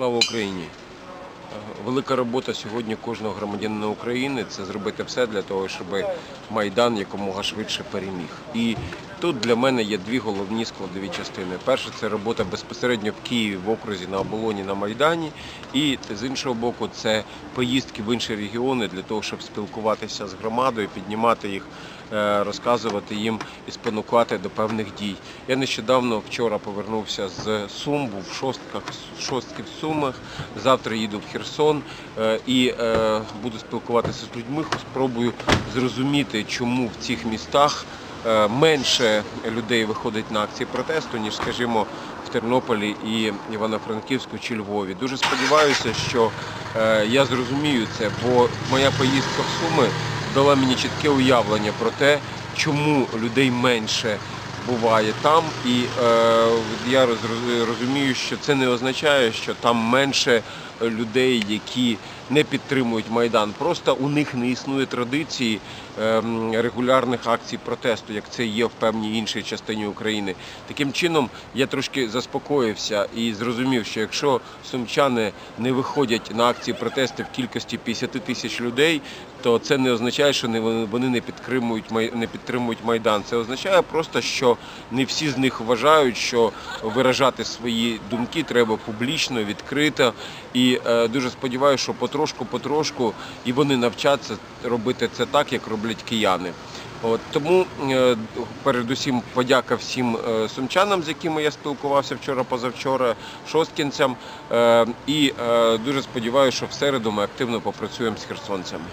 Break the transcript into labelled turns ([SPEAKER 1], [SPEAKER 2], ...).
[SPEAKER 1] Слава Україні! Е, Велика робота сьогодні кожного громадянина України це зробити все для того, щоб Майдан якомога швидше переміг. І тут для мене є дві головні складові частини. Перше це робота безпосередньо в Києві, в окрузі, на оболоні, на Майдані. І з іншого боку, це поїздки в інші регіони для того, щоб спілкуватися з громадою, піднімати їх, е, розказувати їм і спонукати до певних дій. Я нещодавно вчора повернувся з Сум, був в шостках шостки в Сумах. Завтра їду в Херсон е, і е, буду спілкуватися з людьми. Спробую зрозуміти, чому в цих містах менше людей виходить на акції протесту, ніж, скажімо, в Тернополі і Івано-Франківську чи Львові. Дуже сподіваюся, що е, я зрозумію це, бо моя поїздка в Суми дала мені чітке уявлення про те, чому людей менше буває там, і е, я роз- розумію, що це не означає, що там менше людей, які не підтримують майдан. Просто у них не існує традиції ем, регулярних акцій протесту, як це є в певній іншій частині України. Таким чином я трошки заспокоївся і зрозумів, що якщо сумчани не виходять на акції протесту в кількості 50 тисяч людей, то це не означає, що вони не підтримують не підтримують майдан. Це означає просто, що не всі з них вважають, що виражати свої думки треба публічно, відкрито. І е, дуже сподіваюся, що потрошку-потрошку і вони навчаться робити це так, як роблять кияни. От тому е, передусім подяка всім е, сумчанам, з якими я спілкувався вчора, позавчора, шосткінцям. І дуже сподіваюся, що в середу ми активно попрацюємо з херсонцями.